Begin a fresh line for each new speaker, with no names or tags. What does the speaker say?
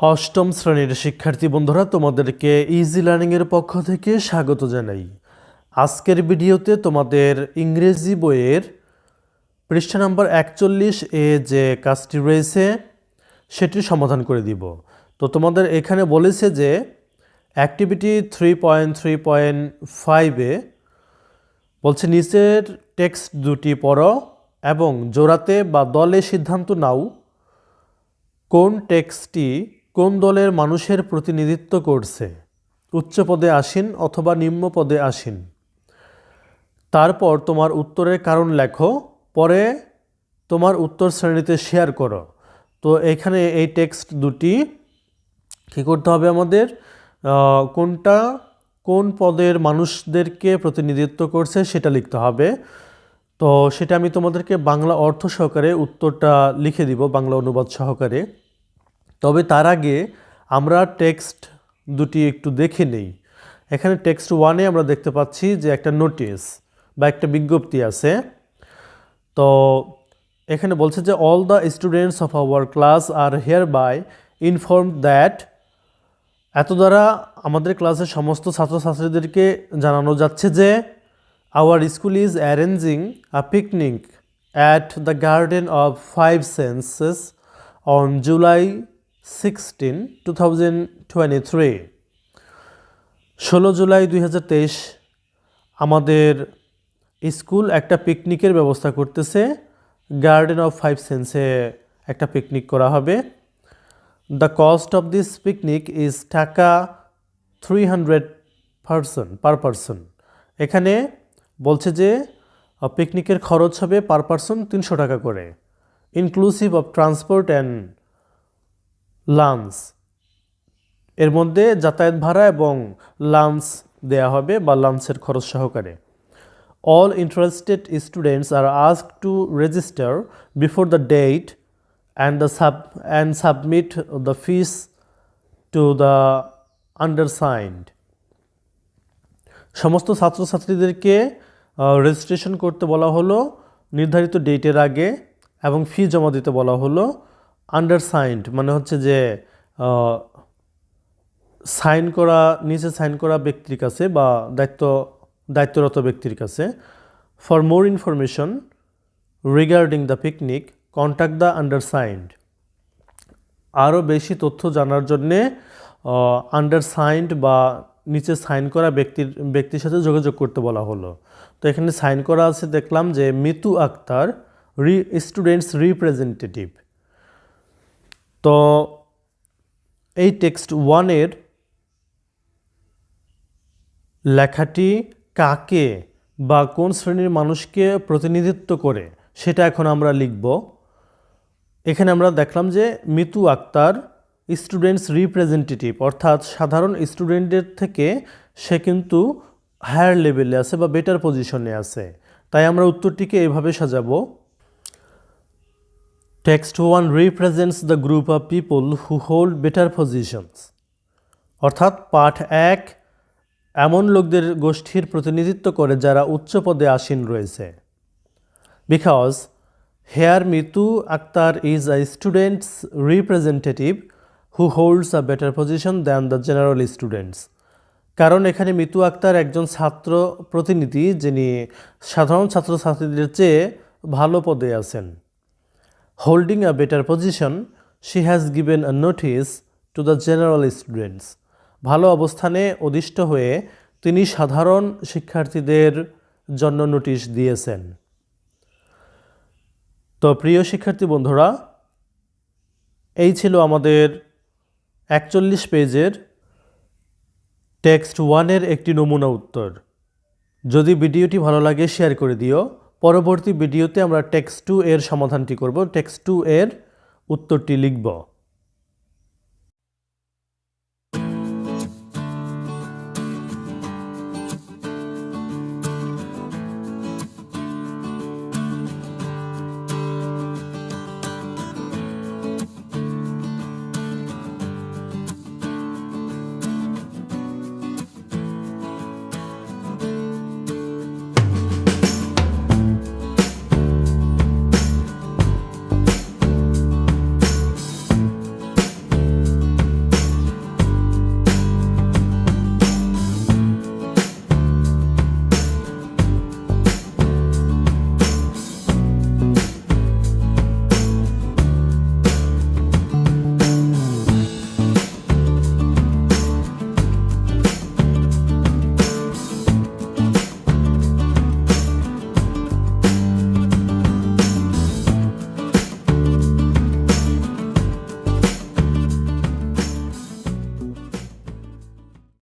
অষ্টম শ্রেণির শিক্ষার্থী বন্ধুরা, তোমাদেরকে ইজি লার্নিংয়ের পক্ষ থেকে স্বাগত জানাই। আজকের ভিডিওতে তোমাদের ইংরেজি বইয়ের পৃষ্ঠা নম্বর একচল্লিশ এ যে কাজটি রয়েছে, সেটির সমাধান করে দিব। তো তোমাদের এখানে বলেছে যে activity three point three point ফাইভে বলছে, নিচের টেক্সট দুটি পড়ো এবং জোড়াতে বা দলে সিদ্ধান্ত নাও কোন টেক্সটটি কোন দলের মানুষের প্রতিনিধিত্ব করছে? উচ্চ পদে আসীন অথবা নিম্ন পদে আসীন। তারপর তোমার উত্তরের কারণ লেখো, পরে তোমার উত্তর শ্রেণীতে শেয়ার করো। তো এখানে এই টেক্সট দুটি কী করতে হবে আমাদের? কোনটা, কোন পদের মানুষদেরকে প্রতিনিধিত্ব করছে সেটা লিখতে হবে। তো সেটা আমি তোমাদেরকে বাংলা অর্থ সহকারে উত্তরটা লিখে দিব, বাংলা অনুবাদ সহকারে। তবে তার আগে আমরা টেক্সট দুটি একটু দেখে নেই। এখানে টেক্সট ওয়ানে আমরা দেখতে পাচ্ছি যে একটা নোটিশ বা একটা বিজ্ঞপ্তি আছে। তো এখানে বলছে যে all the students of our class are hereby inform that এত দ্বারা আমাদের ক্লাসের সমস্ত ছাত্রছাত্রীদেরকে জানানো যাচ্ছে যে our school is arranging a picnic at the garden of five senses on July sixteen two thousand three ষোলো জুলাই দুই হাজার তেইশ, আমাদের স্কুল একটা পিকনিকের ব্যবস্থা করতেছে। গার্ডেন অফ ফাইভ সেন্সে একটা পিকনিক করা হবে। The cost of this picnic is taka three hundred person per person এখানে বলছে যে পিকনিকের খরচ হবে পার পারসন তিনশো টাকা করে। Inclusive of transport and lunch এর মধ্যে যাতায়াত ভাড়া এবং লাঞ্চ দেয়া হবে বা লাঞ্চের খরচ সহকারে। All interested students are ask to register before the date and the sub and submit the fees to the undersigned সমস্ত ছাত্রছাত্রীদেরকে রেজিস্ট্রেশন করতে বলা হলো, নির্ধারিত ডেটের আগে, এবং ফি জমা দিতে বলা হলো। আন্ডারসাইন্ড মানে হচ্ছে যে সাইন করা, নিচে সাইন করা ব্যক্তির কাছে বা দায়িত্ব, দায়িত্বরত ব্যক্তির কাছে। For more information regarding the picnic contact the undersigned আরও বেশি তথ্য জানার জন্যে আন্ডারসাইন্ড বা নিচে সাইন করা ব্যক্তির ব্যক্তির সাথে যোগাযোগ করতে বলা হলো। তো এখানে সাইন করা আছে, দেখলাম যে মিতু আক্তার, রি স্টুডেন্টস রিপ্রেজেন্টেটিভ তো এই টেক্সট ওয়ানের লেখাটি কাকে বা কোন শ্রেণির মানুষকে প্রতিনিধিত্ব করে, সেটা এখন আমরা লিখব। এখানে আমরা দেখলাম যে মিতু আক্তার স্টুডেন্টস রিপ্রেজেন্টেটিভ অর্থাৎ সাধারণ স্টুডেন্টদের থেকে সে কিন্তু হায়ার লেভেলে আছে বা বেটার পজিশনে আছে। তাই আমরা উত্তরটিকে এভাবে সাজাবো। Text one represents the group of people who hold better positions অর্থাৎ পাঠ এক, এমন লোকদের গোষ্ঠীর প্রতিনিধিত্ব করে যারা উচ্চ পদে আসীন রয়েছে। Because here Mitu Akter is a students representative who holds a better position than the general students কারণ এখানে মিতু আক্তার একজন ছাত্র প্রতিনিধি যিনি সাধারণ ছাত্রছাত্রীদের চেয়ে ভালো পদে আছেন। Holding a better position she has given a notice to the general students ভালো অবস্থানে অধিষ্ঠ হয়ে তিনি সাধারণ শিক্ষার্থীদের জন্য নোটিশ দিয়েছেন। তো প্রিয় শিক্ষার্থী বন্ধুরা, এই ছিল আমাদের একচল্লিশ পেজের টেক্সট ওয়ানের একটি নমুনা উত্তর। যদি ভিডিওটি ভালো লাগে শেয়ার করে দিও। পরবর্তী ভিডিওতে আমরা টেক্সট টু এর সমাধানটি করব। টেক্সট টু এর উত্তরটি লিখব।